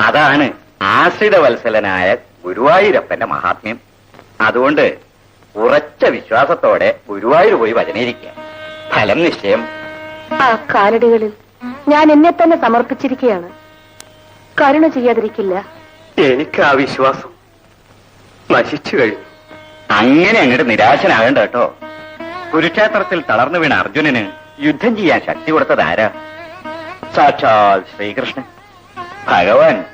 അതാണ് ആശ്രിത വത്സലനായ ഗുരുവായൂരപ്പന്റെ മഹാത്മ്യം. അതുകൊണ്ട് ഉറച്ച വിശ്വാസത്തോടെ ഗുരുവായൂർ പോയി വചനയിരിക്കുക ഫലം നിശ്ചയം. ആ കാലടികളിൽ ഞാൻ എന്നെ തന്നെ സമർപ്പിച്ചിരിക്കുകയാണ്. കരുണ ചെയ്യാതിരിക്കില്ല. എനിക്ക് ആ വിശ്വാസം നശിച്ചു കഴിഞ്ഞു. അങ്ങനെ അങ്ങോട്ട് നിരാശനാകണ്ട കേട്ടോ. കുരുക്ഷേത്രത്തിൽ തളർന്നു വീണ അർജുനന് യുദ്ധം ചെയ്യാൻ ശക്തി കൊടുത്തത് ആരാ? സാക്ഷാൽ ശ്രീകൃഷ്ണൻ. ഭഗവാൻ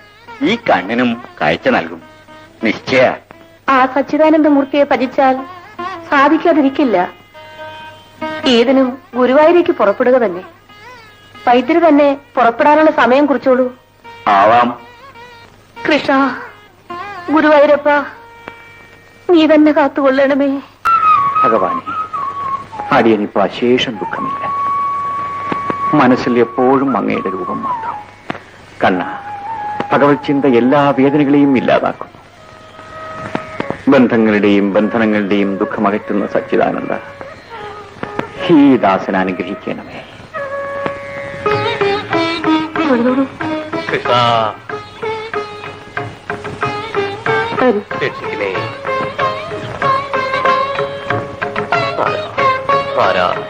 ഈ കണ്ണിനും കാഴ്ച നൽകും. നിശ്ചയ. ആ സച്ചിദാനന്ദ മൂർത്തിയെ ഭജിച്ചാൽ സാധിക്കാതിരിക്കില്ല. ഏതിനും ഗുരുവായൂരേക്ക് പുറപ്പെടുക തന്നെ. വൈദ്യര് തന്നെ പുറപ്പെടാനുള്ള സമയം കുറിച്ചോളൂ. ആവാം. കൃഷ്ണ ഗുരുവായൂരപ്പ നീ തന്നെ കാത്തുകൊള്ളണമേ. ഭഗവാനെ അടിയനിപ്പോ അശേഷം ദുഃഖമില്ല. മനസ്സിൽ എപ്പോഴും അങ്ങയുടെ രൂപം മാത്രം. കണ്ണ ഭഗവത് ചിന്ത എല്ലാ വേദനകളെയും ഇല്ലാതാക്കും. ബന്ധങ്ങളുടെയും ബന്ധനങ്ങളുടെയും ദുഃഖമകറ്റുന്ന സച്ചിദാനന്ദ ഈ ദാസൻ അനുഗ്രഹിക്കണമേ. കൃഷ്ണ. രക്ഷിക്കണേ. ആരാ? കൃഷ്ണ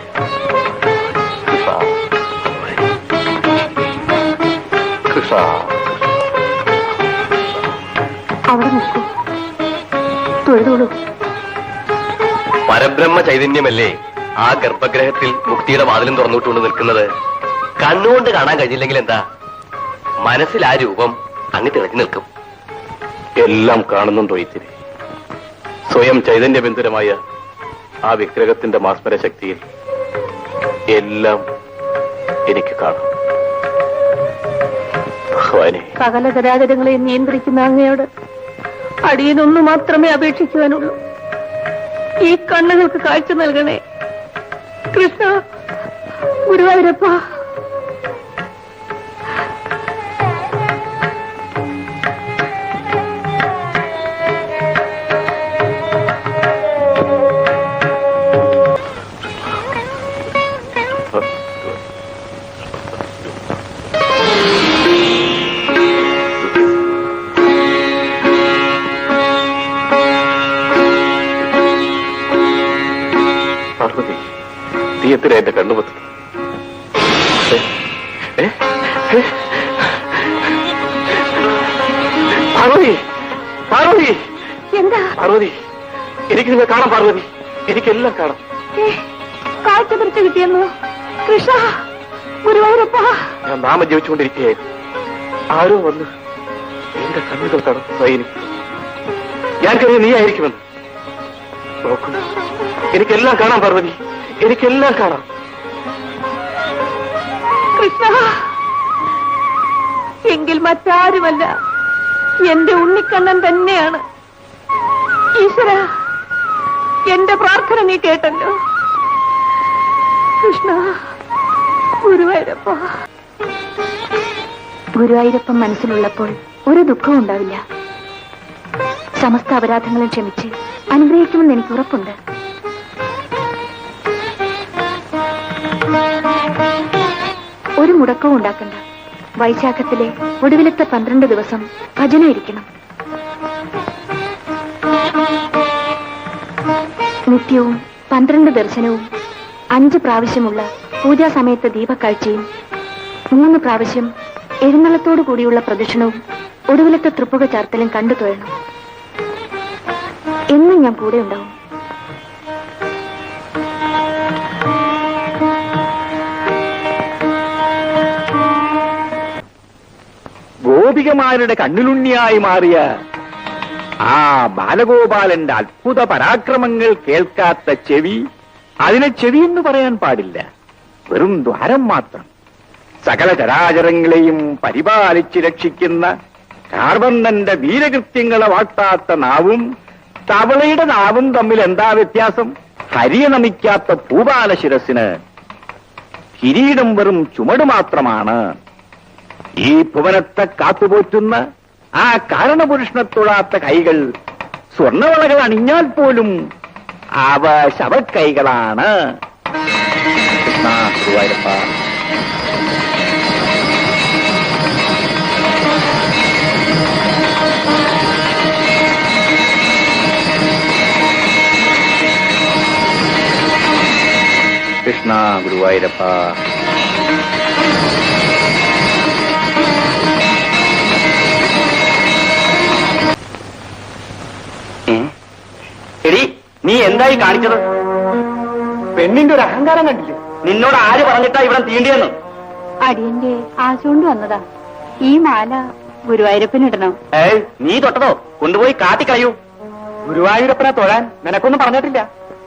കൃഷ്ണ അവിടെ നിൽക്കൂ. തൊഴുതോളൂ. പരബ്രഹ്മ ചൈതന്യമല്ലേ? ആ ഗർഭഗ്രഹത്തിൽ മുക്തിയുടെ വാതിലും തുറന്നുവിട്ടുകൊണ്ട് നിൽക്കുന്നത് കണ്ണുകൊണ്ട് കാണാൻ കഴിഞ്ഞില്ലെങ്കിൽ എന്താ? മനസ്സിൽ ആ രൂപം അങ്ങ് തിളച്ചു നിൽക്കും. എല്ലാം കാണുന്നുണ്ടോ ഇത്തിരി സ്വയം ചൈതന്യബന്ധുരമായ ആ വിഗ്രഹത്തിന്റെ മാസ്മര ശക്തിയിൽ എല്ലാം എനിക്ക് കാണാം. ഗതാഗതങ്ങളെയും നിയന്ത്രിക്കുന്ന അങ്ങയോട് അടിയനൊന്നു മാത്രമേ അപേക്ഷിക്കുവാനുള്ളൂ. ഈ കണ്ണുകൾക്ക് കാഴ്ച നൽകണേ. കൃഷ്ണ തീയത്തിലെ എന്റെ കണ്ണുപത്ത് പാർവതി പാർവതി. എന്താ? പാർവതി എനിക്ക് നിങ്ങൾ കാണാം പാർവതി. എനിക്കെല്ലാം കാണാം. കാഴ്ച പിടിച്ചു കിട്ടിയെന്നു? കൃഷ്ണ ഗുരുവായൂരപ്പ. ഞാൻ നാമം ജപിച്ചുകൊണ്ടിരിക്കുകയായിരുന്നു. ആരോ വന്ന് എന്റെ കണ്ണുകൾ കടന്നു സൈനി ഞാൻ കരുതി നീ ആയിരിക്കുമെന്ന്. നോക്കൂ എനിക്കെല്ലാം കാണാം പാർവതി. എനിക്കെല്ലാം കാണാം. കൃഷ്ണ എങ്കിൽ മറ്റാരുമല്ല എന്റെ ഉണ്ണിക്കണ്ണൻ തന്നെയാണ്. ഈശ്വര എന്റെ പ്രാർത്ഥന നീ കേട്ടല്ലോ. കൃഷ്ണ ഗുരുവായൂരപ്പ. ഗുരുവായൂരപ്പൻ മനസ്സിലുള്ളപ്പോൾ ഒരു ദുഃഖവും ഉണ്ടാവില്ല. സമസ്ത അപരാധങ്ങളും ക്ഷമിച്ച് അനുഗ്രഹിക്കുമെന്ന് എനിക്ക് ഉറപ്പുണ്ട്. മുടക്കവും ഉണ്ടാക്കണ്ട. വൈശാഖത്തിലെ ഒടുവിലത്തെ പന്ത്രണ്ട് ദിവസം ഭജന ഇരിക്കണം നിത്യവും പന്ത്രണ്ട് ദർശനവും അഞ്ച് പ്രാവശ്യമുള്ള പൂജാ സമയത്ത് ദീപക്കാഴ്ചയും മൂന്ന് പ്രാവശ്യം എഴുന്നള്ളത്തോടു കൂടിയുള്ള പ്രദക്ഷിണവും ഒടുവിലത്തെ തൃപ്പുക ചാർത്തലും കണ്ടു തൊഴണം. എന്നും ഞാൻ കൂടെ ഉണ്ടാവും. ഗോപികമാരുടെ കണ്ണിലുണ്ണിയായി മാറിയ ആ ബാലഗോപാലന്റെ അത്ഭുത പരാക്രമങ്ങൾ കേൾക്കാത്ത ചെവി അതിനെ ചെവി എന്ന് പറയാൻ പാടില്ല. വെറും ദ്വാരം മാത്രം. സകല ചരാചരങ്ങളെയും പരിപാലിച്ച് രക്ഷിക്കുന്ന കാർബന്ധന്റെ വീരകൃത്യങ്ങളെ വാട്ടാത്ത നാവും തവളയുടെ നാവും തമ്മിൽ എന്താ വ്യത്യാസം? ഹരിയെ നമിക്കാത്ത ഭൂപാല ശിരസിന് കിരീടം വെറും ചുമട് മാത്രമാണ്. ഈ ഭുവനത്തെ കാത്തുപോറ്റുന്ന ആ കാരണപുരുഷനെ തൊഴാത്ത കൈകൾ സ്വർണവളകൾ അണിഞ്ഞാൽ പോലും അവ ശവക്കൈകളാണ് കൃഷ്ണ ഗുരുവായൂരപ്പ. എടി നീ എന്തായി കാണിച്ചത്? പെണ്ണിന്റെ ഒരു അഹങ്കാരം കണ്ടില്ലേ? നിന്നോട് ആര് പറഞ്ഞിട്ടാ ഇവിടെ തീണ്ടിയെന്ന്? അടിയന്റെ ആശുകൊണ്ട് വന്നതാ. ഈ മാല ഗുരുവായൂരപ്പനിടണം ഏയ് നീ തൊട്ടതോ? കൊണ്ടുപോയി കാട്ടിക്കളയൂ. ഗുരുവായൂരപ്പനെ തൊഴാൻ നിനക്കൊന്നും പറഞ്ഞിട്ടില്ല.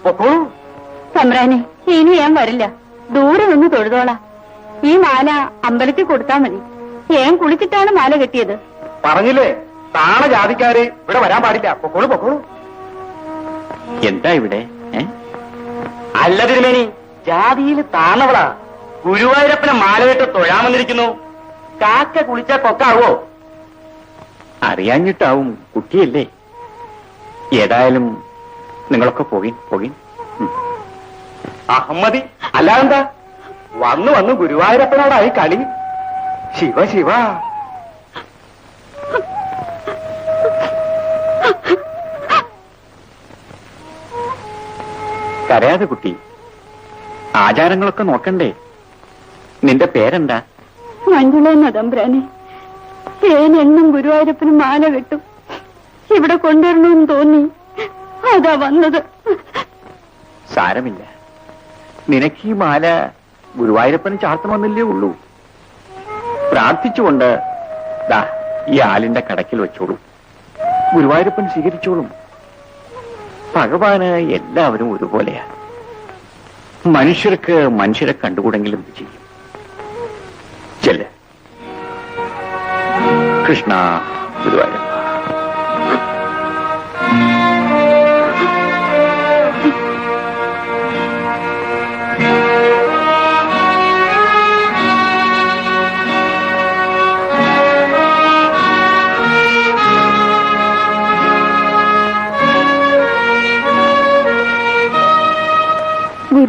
പൊക്കോളൂ സമ്രാനെ ഇനി ഞാൻ വരില്ല. ദൂരെ നിന്ന് തൊഴുതോളാ. ഈ മാല അമ്പലത്തിൽ കൊടുത്താ മതി. ഞാൻ കുളിച്ചിട്ടാണ് മാല കെട്ടിയത്? പറഞ്ഞില്ലേ? താണ ജാതിക്കാര് ഇവിടെ വരാൻ പാടില്ല. പൊക്കോളൂ പൊക്കോളൂ. എന്താ ഇവിടെ? അല്ല തിരുമേനി ജാതിയിൽ താണവളാ ഗുരുവായൂരപ്പനെ മാലയിട്ട് തൊഴാൻ വന്നിരിക്കുന്നു. കാക്ക കുളിച്ച കൊക്കാവോ അറിയാഞ്ഞിട്ടാവും കുട്ടിയല്ലേ. ഏതായാലും നിങ്ങളൊക്കെ പോകിൻ പോകിൻ. അഹമ്മദി അല്ലാതെന്താ? വന്നു വന്നു ഗുരുവായൂരപ്പനോടായി കളി. ശിവ ശിവ. കരയാതെ കുട്ടി ആചാരങ്ങളൊക്കെ നോക്കണ്ടേ? നിന്റെ പേരെന്താ? മഞ്ജുളെന്ന തമ്പ്രാനെ ഏൻ എന്നും ഗുരുവായൂരപ്പന് മാല കെട്ടും. ഇവിടെ കൊണ്ടുവരണമെന്ന് തോന്നി. അതാ വന്നത്. സാരമില്ല. നിനക്ക് ഈ മാല ഗുരുവായൂരപ്പന് ചാർത്തണമെന്നല്ലേ ഉള്ളൂ. പ്രാർത്ഥിച്ചുകൊണ്ട് ദാ ഈ ആലിന്റെ കടക്കിൽ വെച്ചോളൂ. ഗുരുവായൂരപ്പൻ സ്വീകരിച്ചോളും. ഭഗവാന് എല്ലാവരും ഒരുപോലെയാ. മനുഷ്യർക്ക് മനുഷ്യരെ കണ്ടുകൂടെങ്കിലും ചെയ്യും. ചെല്ല. കൃഷ്ണ ഗുരുവായൂരപ്പ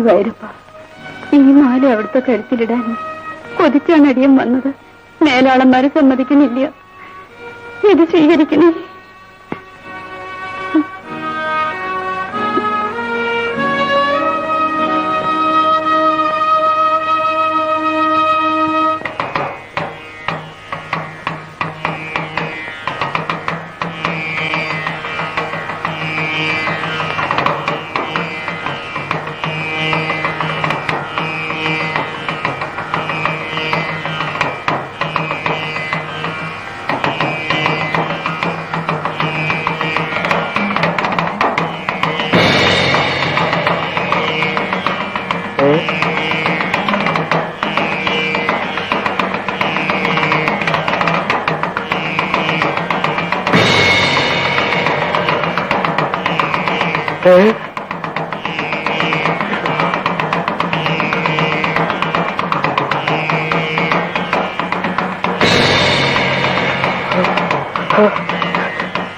ഗുരുവായൂരപ്പ ഈ മാല അവിടുത്തെ കഴുത്തിലിടാൻ കൊതിച്ചാണ് അടിയൻ വന്നത്. മേലാളന്മാര് സമ്മതിക്കുന്നില്ല. ഇത് സ്വീകരിക്കണേ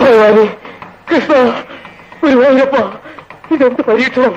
ഭഗവാനെ കൃഷ്ണ ഗുരുവായൂരപ്പ ഇതെന്ത് പരീക്ഷണം?